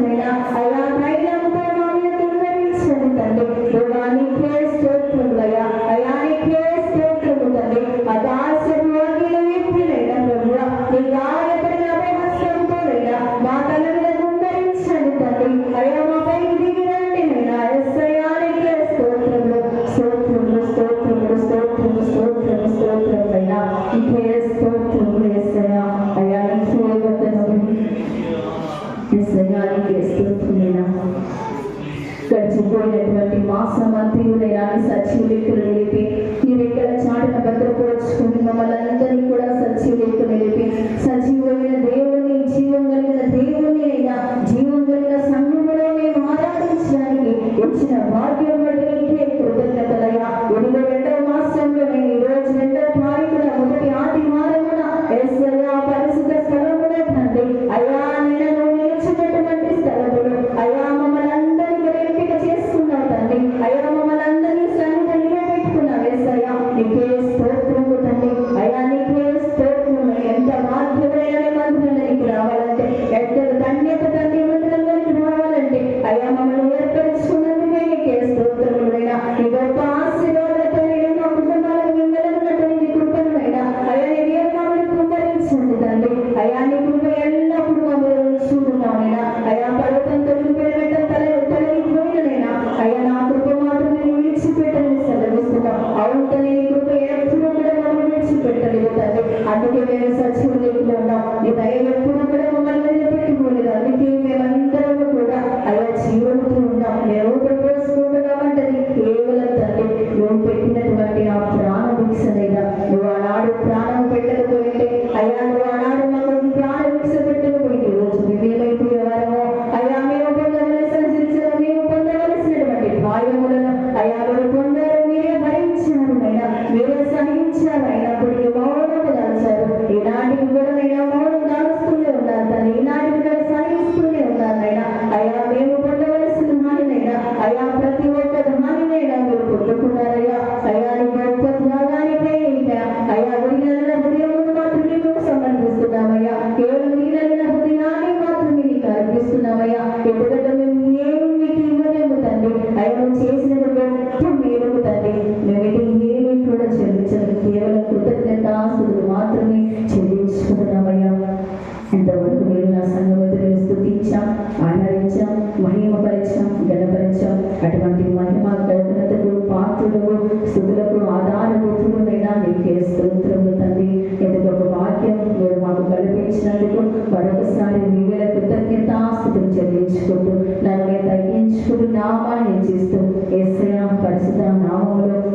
Mereka. అటువంటి మహిమ కరుణతకు పాత్రులకు స్థుతులకు ఆధారభూతులైనా మీకే స్తోత్రము తండ్రి. ఎంత గొప్ప వాక్యం మీరు మాకు కల్పించినందుకు మరొకసారి మీవేళ కృతజ్ఞత స్థుతులు చెల్లించుకుంటూ నన్ను తగ్గించుకుంటూ నామాన్ని చేస్తూ ఎస్ఐ పరిశుద్ధ నామంలో